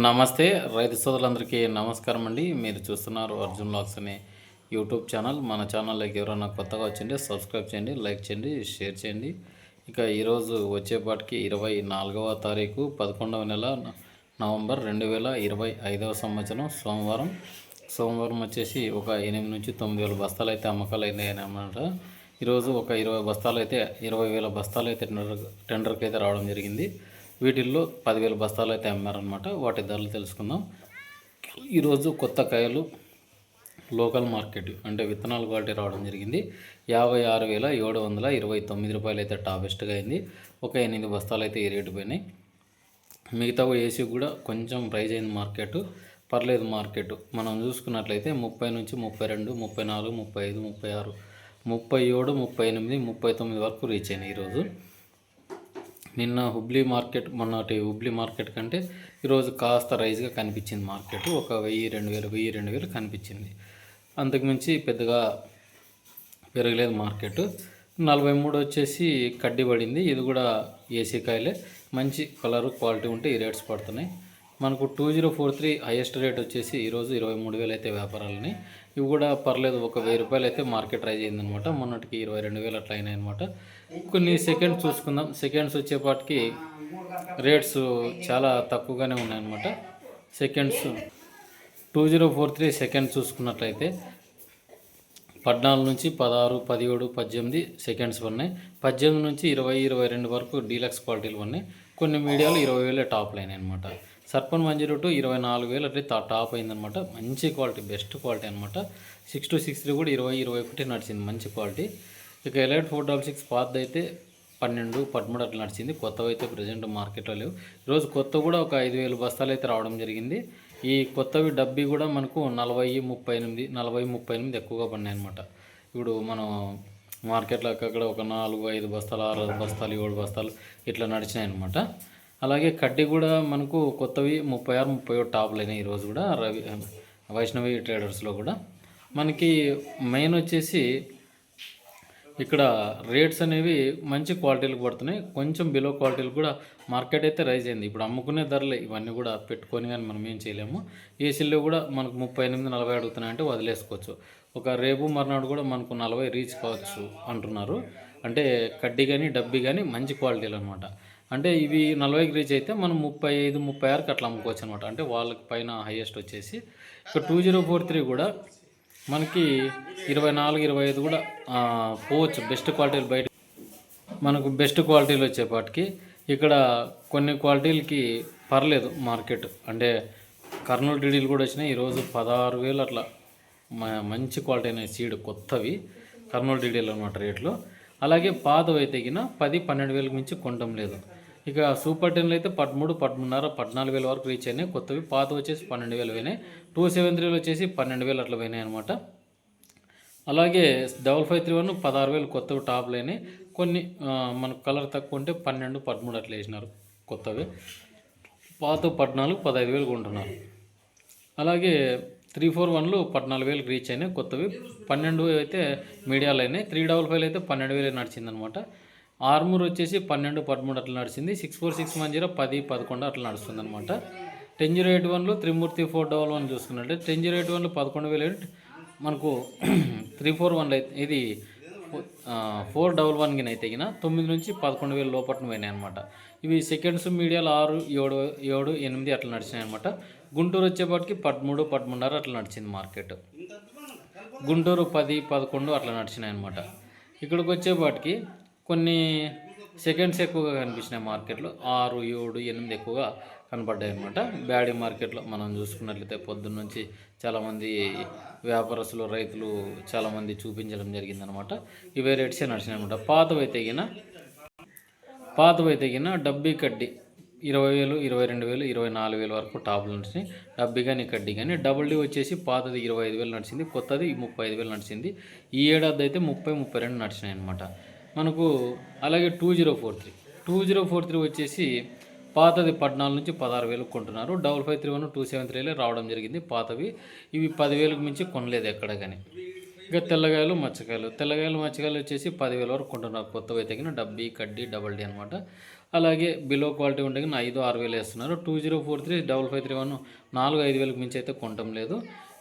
నమస్తే రైతు సోదరులందరికీ నమస్కారం అండి. మీరు చూస్తున్నారు అర్జున్ లాక్స్ అనే యూట్యూబ్ ఛానల్. మన ఛానల్లోకి ఎవరైనా కొత్తగా వచ్చింటే సబ్స్క్రైబ్ చేయండి లైక్ చేయండి షేర్ చేయండి. ఇక ఈరోజు వచ్చేపాటికి ఇరవై నాలుగవ తారీఖు పదకొండవ నెల నవంబర్ రెండు వేల ఇరవై ఐదవ సంవత్సరం సోమవారం. సోమవారం వచ్చేసి ఒక ఎనిమిది నుంచి తొమ్మిది వేల బస్తాలు అయితే అమ్మకాలు అయినాయని అన్నమాట ఈరోజు ఒక ఇరవై బస్తాలు అయితే ఇరవై వేల బస్తాలు అయితే టెండర్ టెండర్కి అయితే రావడం జరిగింది. వీటిల్లో పదివేల బస్తాలు అయితే అమ్మారనమాట వాటి ధరలు తెలుసుకుందాం. ఈరోజు కొత్త కాయలు లోకల్ మార్కెట్ అంటే విత్తనాల క్వాలిటీ రావడం జరిగింది. యాభై ఆరు వేల ఏడు వందల ఇరవై తొమ్మిది రూపాయలు అయితే టాపెస్ట్గా అయింది. ఒక ఎనిమిది బస్తాలు అయితే ఈ రేటు పోయినాయి. మిగతా ఏసీ కూడా కొంచెం ప్రైజ్ అయింది మార్కెట్. పర్లేదు మార్కెట్. మనం చూసుకున్నట్లయితే ముప్పై నుంచి ముప్పై రెండు ముప్పై నాలుగు ముప్పై ఐదు ముప్పై ఆరు ముప్పై ఏడు ముప్పై ఎనిమిది ముప్పై తొమ్మిది వరకు రీచ్ అయినాయి ఈరోజు. నిన్న హుబ్లీ మార్కెట్ మొన్నటి హుబ్లీ మార్కెట్ కంటే ఈరోజు కాస్త రైజ్గా కనిపించింది మార్కెట్. ఒక వెయ్యి రెండు వేలు వెయ్యి రెండు వేలు కనిపించింది. అంతకుమించి పెద్దగా పెరగలేదు మార్కెట్. నలభై మూడు వచ్చేసి కడ్డీ పడింది. ఇది కూడా ఏసీ కాయలే. మంచి కలరు క్వాలిటీ ఉంటే ఈ రేట్స్ పడుతున్నాయి. మనకు two zero four three highest rate వచ్చేసి ఈరోజు ఇరవై మూడు వేలు అయితే వ్యాపారాలని ఇవి కూడా పర్లేదు ఒక వెయ్యి రూపాయలు అయితే మార్కెట్ రైజ్ అయిందనమాట మొన్నటికి ఇరవై రెండు వేలు అట్లా అయినాయి అనమాట కొన్ని సెకండ్స్ చూసుకుందాం. సెకండ్స్ వచ్చేపాటికి రేట్స్ చాలా తక్కువగానే ఉన్నాయన్నమాట seconds two zero four three second చూసుకున్నట్లయితే పద్నాలుగు నుంచి పదహారు పదిహేడు పద్దెనిమిది సెకండ్స్ ఉన్నాయి పద్దెనిమిది నుంచి ఇరవై ఇరవై రెండు వరకు డీలక్స్ క్వాలిటీలు ఉన్నాయి కొన్ని మీడియాలు ఇరవై వేలే టాప్ లైన్ అనమాట సర్పన్ వన్ జీరో టూ ఇరవై నాలుగు వేలు అట్లే టాప్ అయిందనమాట మంచి క్వాలిటీ బెస్ట్ క్వాలిటీ అనమాట సిక్స్ టు సిక్స్ త్రీ కూడా ఇరవై ఇరవై ఒకటి నడిచింది మంచి క్వాలిటీ. ఇక ఎలైట్ ఫోర్ డబల్ సిక్స్ పాత్ అయితే పన్నెండు పదమూడు అట్లా నడిచింది. కొత్తవి అయితే ప్రజెంట్ మార్కెట్లో లేవు. ఈరోజు కొత్త కూడా ఒక ఐదు వేలు బస్తాలు అయితే రావడం జరిగింది. ఈ కొత్తవి డబ్బీ కూడా మనకు నలభై ముప్పై ఎనిమిది నలభై ముప్పై ఎనిమిది ఎక్కువగా పడినాయి అనమాట ఇప్పుడు మనం మార్కెట్లో అక్కడ ఒక నాలుగు ఐదు బస్తాలు ఆరు బస్తాలు ఏడు బస్తాలు ఇట్లా నడిచినాయి అనమాట అలాగే కడ్డీ కూడా మనకు కొత్తవి ముప్పై ఆరు ముప్పై ఏడు టాప్లు అయినాయి ఈరోజు కూడా రవి వైష్ణవి ట్రేడర్స్లో కూడా. మనకి మెయిన్ వచ్చేసి ఇక్కడ రేట్స్ అనేవి మంచి క్వాలిటీలు పడుతున్నాయి. కొంచెం బిలో క్వాలిటీలు కూడా మార్కెట్ అయితే రైజ్ అయింది. ఇప్పుడు అమ్ముకునే ధరలే ఇవన్నీ కూడా పెట్టుకొని కానీ మనం ఏం చేయలేము. ఏసీల్లో కూడా మనకు ముప్పై ఎనిమిది నలభై అడుగుతున్నాయంటే వదిలేసుకోవచ్చు. ఒక రేపు మర్నాడు కూడా మనకు నలభై రీచ్ కావచ్చు అంటున్నారు. అంటే కడ్డీ కానీ డబ్బీ కానీ మంచి క్వాలిటీలు అనమాట అంటే ఇవి నలభైకి రీచ్ అయితే మనం ముప్పై ఐదు ముప్పై ఆరుకి అట్లా అమ్ముకోవచ్చు అనమాట అంటే వాళ్ళకి పైన హైయెస్ట్ వచ్చేసి. ఇక టూ జీరో ఫోర్ త్రీ కూడా మనకి ఇరవై నాలుగు ఇరవై ఐదు కూడా పోవచ్చు. బెస్ట్ క్వాలిటీలు బయట. మనకు బెస్ట్ క్వాలిటీలు వచ్చేపాటికి ఇక్కడ కొన్ని క్వాలిటీలకి పర్లేదు మార్కెట్. అంటే కర్నూలు డీడీలు కూడా వచ్చినాయి. ఈరోజు పదహారు వేలు అట్లా మ- మంచి క్వాలిటీ అయిన సీడ్ కొత్తవి. కర్నూలు డీడీలు అనమాట రేట్లు. అలాగే పాతవి అయితే గిన పది పన్నెండు వేలకు మించి కొనడం లేదు. ఇక సూపర్ టెన్లు అయితే పదమూడు పదమూడున్నర పద్నాలుగు వేల వరకు రీచ్ అయినాయి. కొత్తవి పాత వచ్చేసి పన్నెండు వేలు పోయినాయి. టూ సెవెన్ త్రీలు వచ్చేసి పన్నెండు వేలు అట్లా పోయినాయి అనమాట అలాగే డబల్ ఫైవ్ త్రీ వన్ పదహారు వేలు కొత్తవి టాప్లు అయినాయి. కొన్ని మనకు కలర్ తక్కువ ఉంటే పన్నెండు పదమూడు అట్లా వేసినారు కొత్తవి. పాత పద్నాలుగు పదహైదు వేలు కొంటున్నారు. అలాగే త్రీ ఫోర్ వన్లు పద్నాలుగు వేలకు రీచ్ అయినాయి. కొత్తవి పన్నెండు అయితే మీడియాలు అయినాయి. త్రీ డబల్ ఫైవ్ అయితే పన్నెండు వేలు నడిచిందనమాట ఆర్మూర్ వచ్చేసి పన్నెండు పదమూడు అట్లా నడిచింది. Six four six one zero పది పదకొండు అట్లా నడుస్తుంది అనమాట టెన్ జీరో ఎయిట్ వన్లు త్రిమూర్తి ఫోర్ డబల్ వన్ చూసుకున్నట్టే టెన్ జీరో ఎయిట్ వన్లో పదకొండు వేలు ఎయిట్ మనకు త్రీ ఫోర్ వన్ అయితే ఇది ఫోర్ డబల్ వన్ గిన అయితే గిన తొమ్మిది నుంచి పదకొండు వేలు లోపట్న పోయినాయి అనమాట ఇవి సెకండ్స్ మీడియాలో ఆరు ఏడు ఏడు ఎనిమిది అట్లా నడిచినాయి అనమాట గుంటూరు వచ్చేపాటికి పదమూడు పదమూడున్నర అట్లా నడిచింది మార్కెట్. గుంటూరు పది పదకొండు అట్లా నడిచినాయి అనమాట ఇక్కడికి వచ్చేపాటికి కొన్ని సెకండ్స్ ఎక్కువగా కనిపించినాయి మార్కెట్లో. ఆరు ఏడు ఎనిమిది ఎక్కువగా కనపడ్డాయి అనమాట బ్యాడీ మార్కెట్లో మనం చూసుకున్నట్లయితే పొద్దున్న నుంచి చాలామంది వ్యాపారస్తులు రైతులు చాలామంది చూపించడం జరిగిందనమాట ఇవే రేట్సే నడిచినాయి అనమాట పాతవైతే గిన పాతవైతే గిన డబ్బీ కడ్డీ ఇరవై వేలు ఇరవై రెండు వేలు ఇరవై నాలుగు వేల వరకు టాప్లు నడిచినాయి. డబ్బీ కానీ కడ్డీ కానీ డబుల్ డీ వచ్చేసి పాతది ఇరవై ఐదు వేలు నడిచింది కొత్తది ముప్పై ఐదు వేలు నడిచింది. ఈ ఏడాది అయితే ముప్పై ముప్పై రెండు నడిచినాయి అనమాట మనకు అలాగే two zero four three two zero four three వచ్చేసి పాతది పద్నాలుగు నుంచి పదహారు వేలకు కొంటున్నారు. Double five three one two seven త్రీలే రావడం జరిగింది. పాతవి ఇవి పదివేలకు మించి కొనలేదు ఎక్కడ కానీ ఇక తెల్లగాయలు మచ్చకాయలు. తెల్లగాయలు మచ్చకాయలు వచ్చేసి పదివేల వరకు కొంటున్నారు. కొత్తవి తగిన డబ్బీ కడ్డీ డబల్ డీ అనమాట అలాగే బిలో క్వాలిటీ ఉంటే ఐదు ఆరు వేలు వేస్తున్నారు. Two zero four three double five three one నాలుగు ఐదు వేలకు మించి అయితే కొనటం లేదు.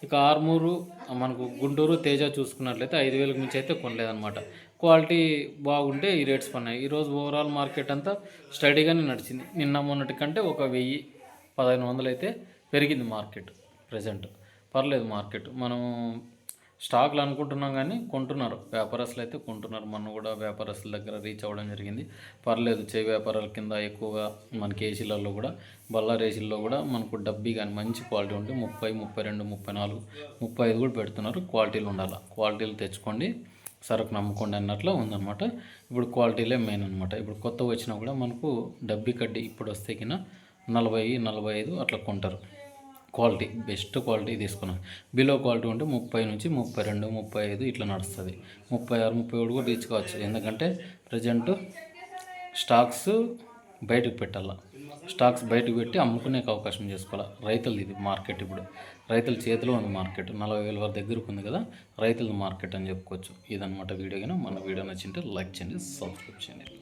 ఇక ఆర్మూరు మనకు గుంటూరు తేజ చూసుకున్నట్లయితే ఐదు వేలకు మించి అయితే కొనలేదన్నమాట. క్వాలిటీ బాగుంటే ఈ రేట్స్ పన్నాయి. ఈరోజు ఓవరాల్ మార్కెట్ అంతా స్టడీగానే నడిచింది. నిన్న మొన్నటి కంటే ఒక వెయ్యి పదహైదు వందలు అయితే పెరిగింది మార్కెట్ ప్రజెంట్ పర్లేదు మార్కెట్ మనం స్టాక్లు అనుకుంటున్నాం కానీ కొంటున్నారు. వ్యాపారస్తులు అయితే కొంటున్నారు. మొన్న కూడా వ్యాపారస్తుల దగ్గర రీచ్ అవ్వడం జరిగింది. పర్లేదు చేయి వ్యాపారాల కింద ఎక్కువగా మనకి ఏసీలలో కూడా బల్లార్ ఏసీల్లో కూడా మనకు డబ్బీ కానీ మంచి క్వాలిటీ ఉంటే ముప్పై ముప్పై రెండు ముప్పై నాలుగు ముప్పై ఐదు కూడా పెడుతున్నారు. క్వాలిటీలు ఉండాలి? క్వాలిటీలు తెచ్చుకోండి. సరుకు నమ్ముకోండి అన్నట్లు ఉందన్నమాట. ఇప్పుడు క్వాలిటీలే మెయిన్ అనమాట ఇప్పుడు కొత్తగా వచ్చినా కూడా మనకు డబ్బీ కడ్డీ ఇప్పుడు వస్తే కింద నలభై నలభై ఐదు అట్లా కొంటారు. క్వాలిటీ బెస్ట్ క్వాలిటీ తీసుకున్నాం. బిలో క్వాలిటీ ఉంటే ముప్పై నుంచి ముప్పై రెండు ముప్పై ఐదు ఇట్లా నడుస్తుంది. ముప్పై ఆరు ముప్పై ఏడు కూడా తీసుకోవచ్చు కావచ్చు. ఎందుకంటే ప్రజెంట్ స్టాక్స్ బయటకు పెట్టాల? స్టాక్స్ బయటకు పెట్టి అమ్ముకునే అవకాశం చేసుకోవాలి? రైతులది ఇది మార్కెట్ ఇప్పుడు. రైతుల చేతిలో ఉంది మార్కెట్ నలభై వేల వరకు దగ్గరకు ఉంది కదా రైతుల మార్కెట్ అని చెప్పుకోవచ్చు. ఇదనమాట వీడియో కానీ మన వీడియో నచ్చింటే లైక్ చేయండి సబ్స్క్రైబ్ చేయండి.